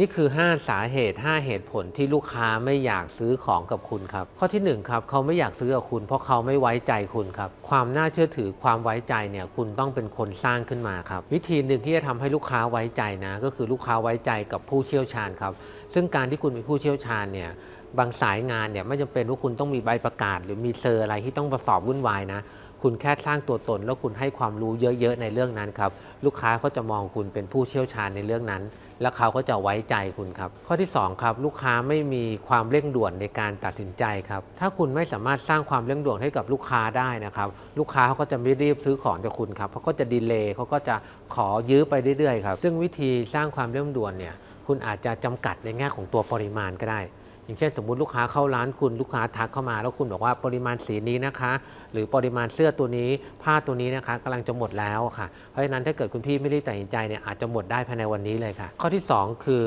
นี่คือ 5 สาเหตุ 5 เหตุผลที่ลูกค้าไม่อยากซื้อของกับคุณครับ ข้อที่ 1 ครับ เขาไม่อยากซื้อกับคุณ เพราะเขาไม่ไว้ใจคุณครับ ความน่าเชื่อถือความไว้ใจเนี่ยคุณต้องเป็นคนสร้างขึ้นมาครับ วิธีหนึ่งที่จะทำให้ลูกค้าไว้ใจนะ ก็คือลูกค้าไว้ใจกับผู้เชี่ยวชาญครับ ซึ่งการที่คุณเป็นผู้เชี่ยวชาญเนี่ย บางสายงานเนี่ยไม่จำเป็นว่าคุณต้องมีใบประกาศ หรือมีเซอร์อะไรที่ต้องประสอบวุ่นวายนะ คุณแค่สร้างตัวตน แล้วคุณให้ความรู้เยอะๆในเรื่องนั้นครับ ลูกค้าเขาจะมองคุณเป็นผู้เชี่ยวชาญในเรื่องนั้น แล้วเขาก็จะไว้ใจคุณครับ ข้อที่ 2 ครับ ลูกค้าไม่มีความเร่งด่วนในการตัดสินใจครับ ถ้าคุณไม่สามารถสร้างความเร่งด่วนให้กับลูกค้าได้นะครับ ลูกค้าเขาก็จะไม่รีบซื้อของจากคุณครับเขาก็จะดีเลย์เขาก็จะขอยื้อไปเรื่อยๆครับ ซึ่งวิธีสร้างความเร่งด่วนเนี่ย คุณอาจจะจำกัดในแง่ของตัวปริมาณก็ได้ อย่างเช่นสมมุติลูกค้าเข้าร้านคุณลูกค้าทักเข้ามา แล้วคุณบอกว่าปริมาณสีนี้นะคะ หรือปริมาณเสื้อตัวนี้ ผ้าตัวนี้นะคะกำลังจะหมดแล้วค่ะ เพราะฉะนั้นถ้าเกิดคุณพี่ไม่รีบตัดสินใจเนี่ยอาจจะหมดได้ภายในวันนี้เลยค่ะ ข้อที่ 2 คือ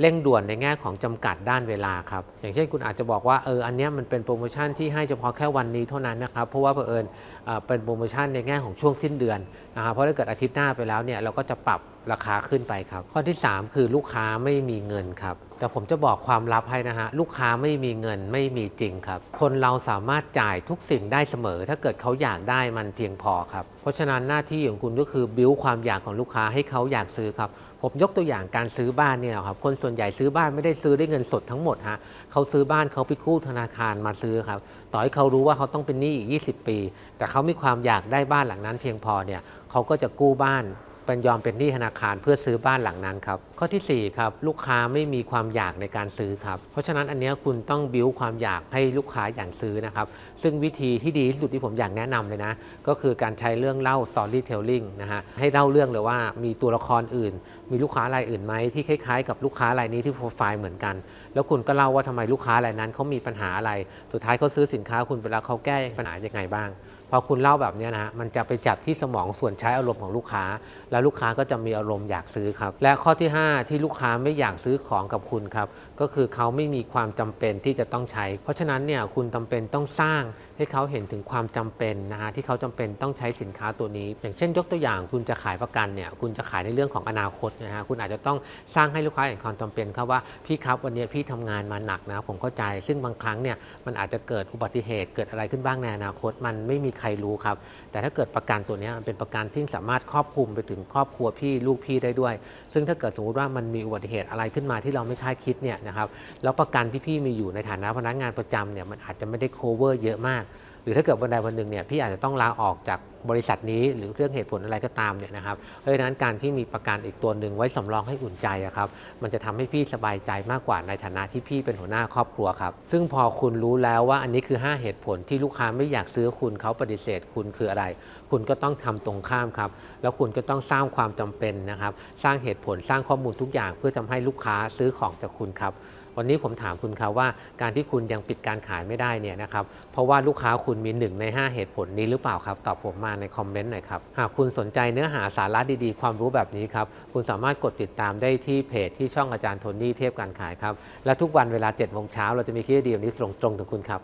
เร่งด่วนในแง่ของจำกัดด้านเวลาครับ อย่างเช่นคุณอาจจะบอกว่าเอออันนี้มันเป็นโปรโมชั่นที่ให้เฉพาะแค่วันนี้เท่านั้นนะครับ เพราะว่าเผอิญเอ่อเป็นโปรโมชั่นในแง่ของช่วงสิ้นเดือนนะครับเพราะถ้าเกิดอาทิตย์หน้าไปแล้วเนี่ยเราก็จะปรับ ราคาขึ้นไปครับ ข้อที่ 3 คือลูกค้าไม่มีเงินครับ แต่ผมจะบอกความลับให้นะฮะ ลูกค้าไม่มีเงินไม่มีจริงครับ คนเราสามารถจ่ายทุกสิ่งได้เสมอ ถ้าเกิดเขาอยากได้มันเพียงพอครับ เพราะฉะนั้นหน้าที่ของคุณก็คือบิ้วความอยากของลูกค้าให้เขาอยากซื้อครับผมยกตัวอย่างการซื้อบ้านเนี่ยครับคนส่วนใหญ่ซื้อบ้านไม่ได้ซื้อด้วยเงินสดทั้งหมดฮะเขาซื้อบ้านเขาไปกู้ธนาคารมาซื้อครับต่อให้เขารู้ว่าเขาต้องเป็นหนี้อีก 20 ปี แต่เขามีความอยากได้บ้านหลังนั้นเพียงพอเนี่ยเขาก็จะกู้บ้าน เป็นยอมเป็นหนี้ธนาคารเพื่อซื้อบ้านหลังนั้นครับข้อทีสี่4ครับลูกค้าไม่มีความอยากในการซื้อครับเพราะฉะนั้นอันนี้คุณต้องบิ้วความอยากให้ลูกค้าอยากซื้อนะครับซึ่งวิธีที่ดีที่สุดที่ผมอยากแนะนำเลยนะ ก็คือการใช้เรื่องเล่า storytelling นะฮะให้เล่าเรื่องเลยว่ามีตัวละครอื่น มีลูกค้ารายอื่นไหมที่คล้ายๆ กับลูกค้ารายนี้ที่โปรไฟล์เหมือนกัน แล้วคุณก็เล่าว่าทำไมลูกค้ารายนั้นเขามีปัญหาอะไร สุดท้ายเขาซื้อสินค้าคุณไปแล้วเขาแก้ปัญหายังไงบ้าง พอคุณเล่าแบบนี้นะฮะมันจะไปจับที่สมองส่วนใช้อารมณ์ของลูกค้า แล้วลูกค้าก็จะมีอารมณ์อยากซื้อครับ และข้อที่ 5 ที่ลูกค้าไม่อยากซื้อของกับคุณครับ ก็คือเขาไม่มีความจำเป็นที่จะต้องใช้ เพราะฉะนั้นเนี่ยคุณจำเป็นต้องสร้าง ให้เขาเห็นถึงความจำเป็นนะฮะที่เขาจำเป็นต้องใช้สินค้าตัวนี้ อย่างเช่นยกตัวอย่างคุณจะขายประกันเนี่ยคุณจะขายในเรื่องของอนาคตนะฮะคุณอาจจะต้องสร้างให้ลูกค้าเห็นความจำเป็นครับว่าพี่ครับวันนี้พี่ทำงานมาหนักนะผมเข้าใจ ซึ่งบางครั้งเนี่ยมันอาจจะเกิดอุบัติเหตุเกิดอะไรขึ้นบ้างในอนาคต มันไม่มีใครรู้ครับ แต่ถ้าเกิดประกันตัวนี้มันเป็นประกันที่สามารถครอบคลุมไปถึงครอบครัวพี่ลูกพี่ได้ด้วย ซึ่งถ้าเกิดสมมติว่ามันมีอุบัติเหตุอะไรขึ้นมาที่เราไม่คาดคิดเนี่ยนะครับแล้วประกันที่พี่มีอยู่ในฐานะพนักงานประจำเนี่ยมันอาจจะไม่ได้ cover เยอะมาก รือถ้าเกิดวันใดวันหนึ่งเนี่ยพี่อาจจะต้องลาออกจากบริษัทนี้หรือเรื่องเหตุผลอะไรก็ตามเนี่ยนะครับเพราะฉะนั้นการที่มีประกันอีกตัวหนึ่งไว้สำรองให้อุ่นใจครับมันจะทำให้พี่สบายใจมากกว่าในฐานะที่พี่เป็นหัวหน้าครอบครัวครับซึ่งพอคุณรู้แล้วว่าอันนี้คือ 5 เหตุผลที่ลูกค้าไม่อยากซื้อคุณเขาปฏิเสธคุณคืออะไร คุณก็ต้องทำตรงข้ามครับแล้วคุณก็ต้องสร้างความจำเป็นนะครับสร้างเหตุผลสร้างข้อมูลทุกอย่างเพื่อทำให้ลูกค้าซื้อของจากคุณครับ วันนี้ผมถามคุณครับว่าการที่คุณยังปิดการขายไม่ได้เนี่ยนะครับเพราะว่าลูกค้าคุณมีหนึ่งใน 5 เหตุผลนี้หรือเปล่าครับ ตอบผมมาในคอมเมนต์หน่อยครับ หากคุณสนใจเนื้อหาสาระดีๆ ความรู้แบบนี้ครับ คุณสามารถกดติดตามได้ที่เพจที่ช่องอาจารย์โทนี่เทพการขายครับ และทุกวันเวลา7โมงเช้าเราจะมีคลิปดีๆแบบนี้ส่งตรงถึงคุณครับ